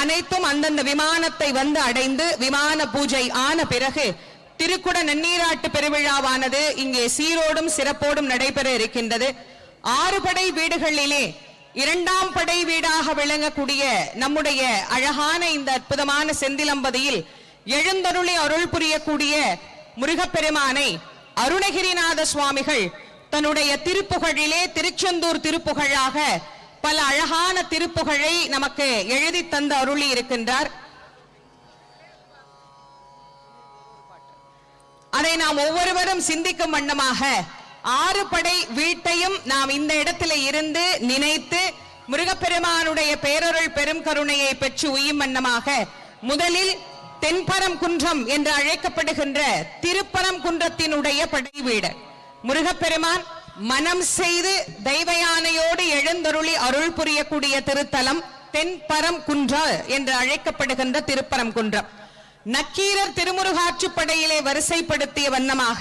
அனைத்தும் அந்தந்த விமானத்தை வந்து அடைந்து விமான பூஜை ஆன பிறகு திருக்குட நன்னீராட்டு பெருவிழாவானது இங்கே சீரோடும் சிறப்போடும் நடைபெற இருக்கின்றது. ஆறு படை வீடுகளிலே இரண்டாம் படை வீடாக விளங்கக்கூடிய நம்முடைய அழகான இந்த அற்புதமான செந்திலம்பதியில் எழுந்தருளி அருள் புரியக்கூடிய முருகப்பெருமானை அருணகிரிநாத சுவாமிகள் தன்னுடைய திருப்புகழிலே திருச்செந்தூர் திருப்புகழாக பல அழகான திருப்புகழை நமக்கு எழுதி தந்து அருளி இருக்கின்றார். அதை நாம் ஒவ்வொருவரும் சிந்திக்கும் வண்ணமாக ஆறு படை வீட்டையும் நாம் இந்த இடத்துல இருந்து நினைத்து முருகப்பெருமானுடைய பேரொருள் பெரும் கருணையை பெற்று உயும் வண்ணமாக முதலில் தென்பரம் குன்றம் என்று அழைக்கப்படுகின்ற திருப்பரம் குன்றத்தினுடைய படை வீடு. முருகப்பெருமான் மனம் செய்து தெய்வ யானையோடு எழுந்தருளி அருள் புரியக்கூடிய திருத்தலம் தென்பரம் குன்றா என்று அழைக்கப்படுகின்ற திருப்பரம் குன்றம். நக்கீரர் திருமுருகாற்றுப்படையிலே வரிசைப்படுத்திய வண்ணமாக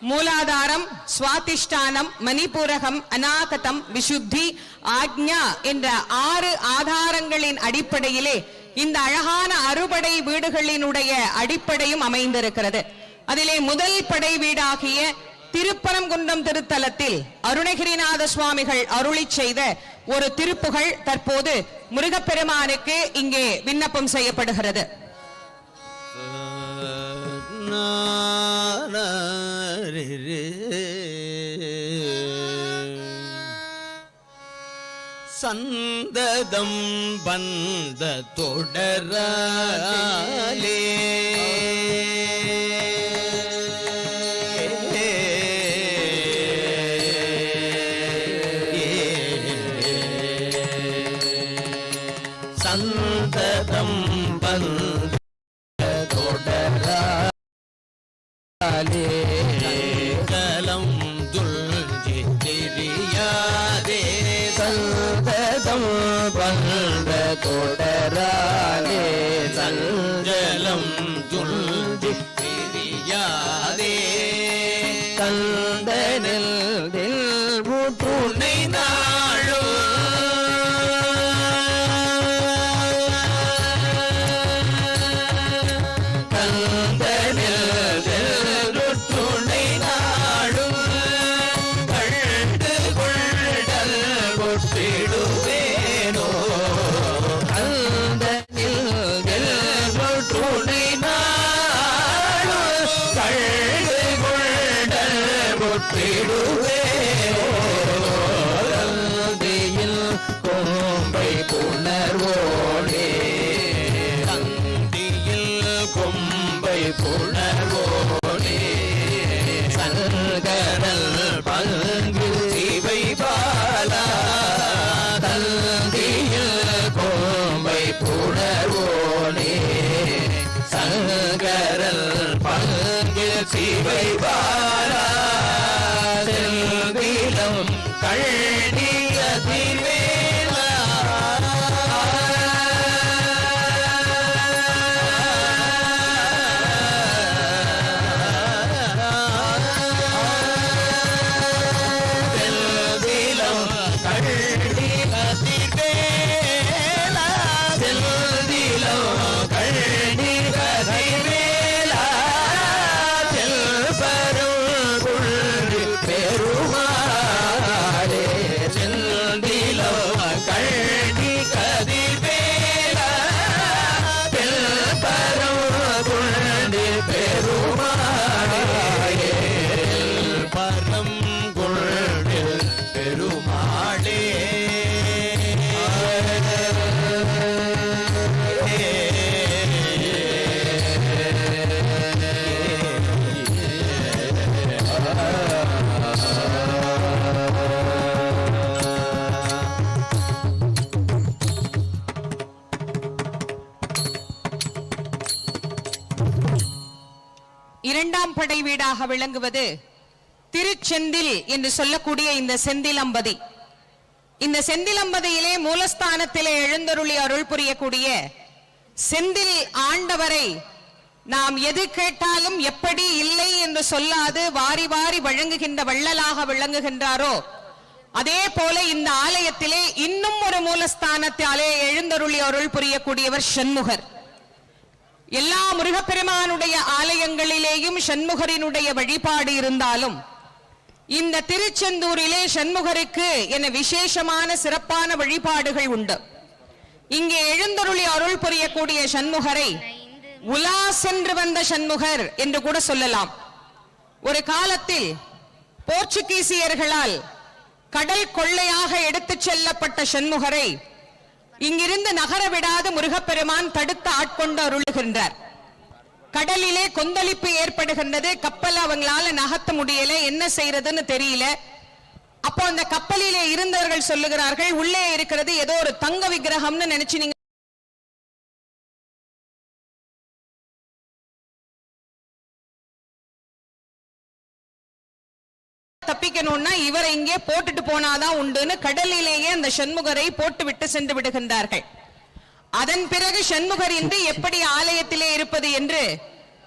மூலாதாரம் சுவாதிஷ்டானம் மணிபூரகம் அநாகதம் விசுத்தி ஆக்ஞா என்ற ஆறு ஆதாரங்களின் அடிப்படையிலே இந்த அழகான அறுபடை வீடுகளினுடைய அடிப்படையும் அமைந்திருக்கிறது. அதிலே முதல் படை வீடாகிய திருப்பரங்குன்றம் திருத்தலத்தில் அருணகிரிநாத சுவாமிகள் அருளி செய்த ஒரு திருப்புகழ் தற்போது முருகப்பெருமானுக்கு இங்கே விண்ணப்பம் செய்யப்படுகிறது. சந்ததம் வந்த தொடராலே கலம் துல்ஜி தெரியாதே சந்ததம் வந்த தொடராலே சஞ்சலம் துல்ஜி தெரியாதே கந்தனில் துணை நாளும் கொட்டிடுவேனோ கந்தனில் துணை நாடும் கொண்டல் கொட்டிடுவேனோ? கந்தியில் கொம்பை புணர்வோடே கந்தியில் கொம்பை புணர்வோ பங்கரல் பங்கு சிவை இரண்டாம் படை வீடாக விளங்குவது திருச்செந்தில் என்று சொல்லக்கூடிய இந்த செந்திலம்பதி. இந்த செந்திலம்பதியிலே மூலஸ்தானத்திலே எழுந்தருளி அருள் புரியக்கூடிய செந்தில் ஆண்டவரை நாம் எது கேட்டாலும் எப்படி இல்லை என்று சொல்லாது வாரி வாரி வழங்குகின்ற வள்ளலாக விளங்குகின்றாரோ அதே போல இந்த ஆலயத்திலே இன்னும் ஒரு மூலஸ்தானத்தாலே எழுந்தருளி அருள் புரியக்கூடியவர் சண்முகர். எல்லா முருகப்பெருமானுடைய ஆலயங்களிலேயும் சண்முகரினுடைய வழிபாடு இருந்தாலும் இந்த திருச்செந்தூரிலே சண்முகருக்கு என விசேஷமான சிறப்பான வழிபாடுகள் உண்டு. இங்கே எழுந்தருளி அருள் புரியக்கூடிய சண்முகரை உலா சென்று வந்த சண்முகர் என்று கூட சொல்லலாம். ஒரு காலத்தில் போர்ச்சுகீசியர்களால் கடல் கொள்ளையாக எடுத்துச் செல்லப்பட்ட சண்முகரை இங்கிருந்து நகர விடாது முருகப்பெருமான் தடுத்து ஆட்கொண்டு அருளுகின்றார். கடலிலே கொந்தளிப்பு ஏற்படுகின்றது. கப்பல் அவங்களால நகர்த்த முடியல. என்ன செய்யறதுன்னு தெரியல. அப்போ அந்த கப்பலிலே இருந்தவர்கள் சொல்லுகிறார்கள் உள்ளே இருக்கிறது ஏதோ ஒரு தங்க விக்கிரகம்னு நினைச்சு நீங்க தப்பிக்கணும்னா இவரை இங்கே போட்டுட்டு போனாதான் உண்டுன்னு கடலிலேயே அந்த சண்முகரை போட்டு விட்டு சென்று விடுகின்றார்கள். அதன் பிறகு சண்முகர் இன்று எப்படி ஆலயத்திலே இருப்பது என்று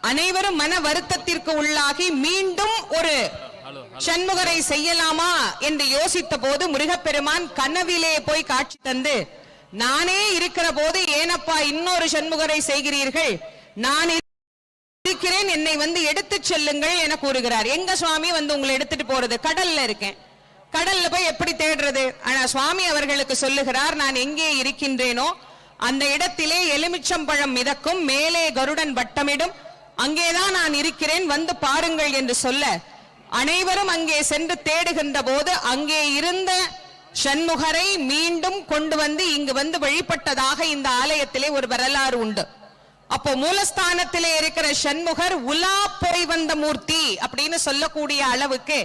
அனைவரும் மன வருத்தத்திற்கு உள்ளாகி மீண்டும் ஒரு சண்முகரை செய்யலாமா என்று யோசித்த போது முருகப்பெருமான் கனவிலே போய் காட்சி தந்து நானே இருக்கிற போது ஏனப்பா இன்னொரு சண்முகரை செய்கிறீர்கள்? நான் இருக்கிறேன் என்னை வந்து எடுத்து செல்லுங்கள் என கூறுகிறார். எங்க சுவாமி வந்து உங்களை எடுத்துட்டு போறது? கடல்ல இருக்கேன். கடல்ல போய் எப்படி தேடுறது? ஆனா சுவாமி அவர்களுக்கு சொல்லுகிறார் நான் எங்கே இருக்கின்றேனோ அந்த இடத்திலே எலுமிச்சம்பழம் மிதக்கும் மேலே கருடன் வட்டமிடும். அங்கேதான் நான் இருக்கிறேன் வந்து பாருங்கள் என்று சொல்ல அனைவரும் அங்கே சென்று தேடுகின்ற போது அங்கே இருந்த சண்முகரை மீண்டும் கொண்டு வந்து இங்கு வந்து வழிபட்டதாக இந்த ஆலயத்திலே ஒரு வரலாறு உண்டு. அப்போ மூலஸ்தானத்திலே இருக்கிற சண்முகர் உலா போய் வந்த மூர்த்தி அப்படின்னு சொல்லக்கூடிய அளவுக்கு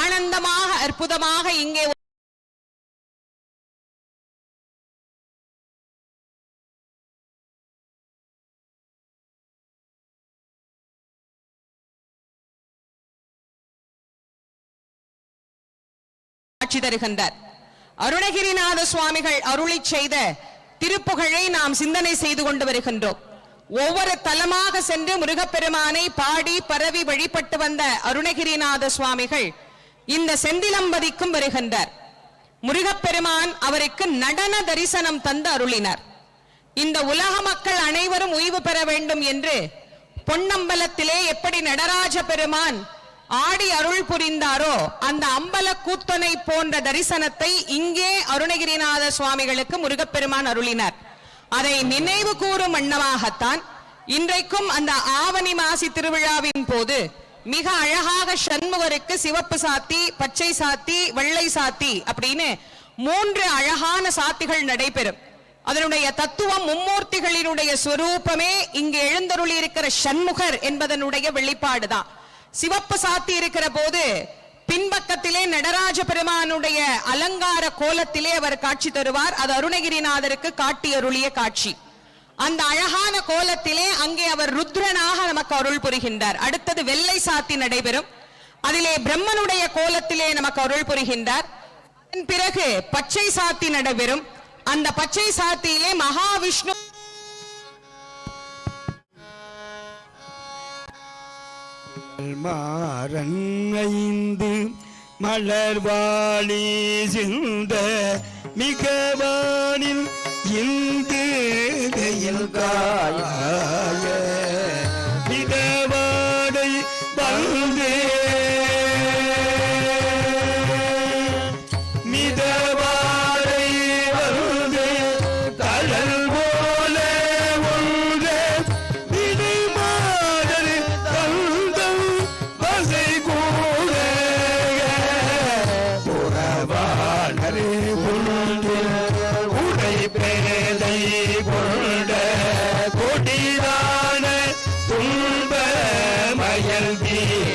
ஆனந்தமாக அற்புதமாக இங்கே காட்சி தருகின்றார். அருணகிரிநாத சுவாமிகள் அருளி செய்த திருப்புகழை நாம் சிந்தனை செய்து கொண்டு வருகின்றோம். ஒவ்வொரு தலமாக சென்று முருகப்பெருமானை பாடி பரவி வழிபட்டு வந்த அருணகிரிநாத சுவாமிகள் இந்த செந்திலம்பதிக்கும் வருகின்றார். முருகப்பெருமான் அவருக்கு நடன தரிசனம் தந்து அருளினார். இந்த உலக மக்கள் அனைவரும் ஓய்வு பெற வேண்டும் என்று பொன்னம்பலத்திலே எப்படி நடராஜ பெருமான் ஆடி அருள் புரிந்தாரோ அந்த அம்பல கூத்தனை போன்ற தரிசனத்தை இங்கே அருணகிரிநாத சுவாமிகளுக்கு முருகப்பெருமான் அருளினார். அதை நினைவு கூறும் வண்ணமாகத்தான் இன்றைக்கும் அந்த ஆவணி மாசி திருவிழாவின் போது மிக அழகாக சண்முகருக்கு சிவப்பு சாத்தி பச்சை சாத்தி வெள்ளை சாத்தி அப்படின்னு மூன்று அழகான சாத்திகள் நடைபெறும். அதனுடைய தத்துவம் மும்மூர்த்திகளினுடைய சொரூபமே இங்கு எழுந்தருளி இருக்கிற சண்முகர் என்பதனுடைய வெளிப்பாடுதான். சிவப்பு சாத்தி இருக்கிற போது பின்பக்கத்திலே நடராஜ பெருமானுடைய அலங்கார கோலத்திலே அவர் காட்சி தருவார். அது அருணகிரிநாதருக்கு காட்டி அருளிய காட்சி. அந்த அழகான கோலத்திலே அங்கே அவர் ருத்ரனாக நமக்கு அருள் புரிகின்றார். அடுத்தது வெள்ளை சாத்தி நடைபெறும். அதிலே பிரம்மனுடைய கோலத்திலே நமக்கு அருள் புரிகின்றார். பிறகு பச்சை சாத்தி நடைபெறும். அந்த பச்சை சாத்தியிலே மகாவிஷ்ணு மாறன் ஐந்து மலர்வாளி சிந்த மிகவானில் இந்து காய ಬಂದೇ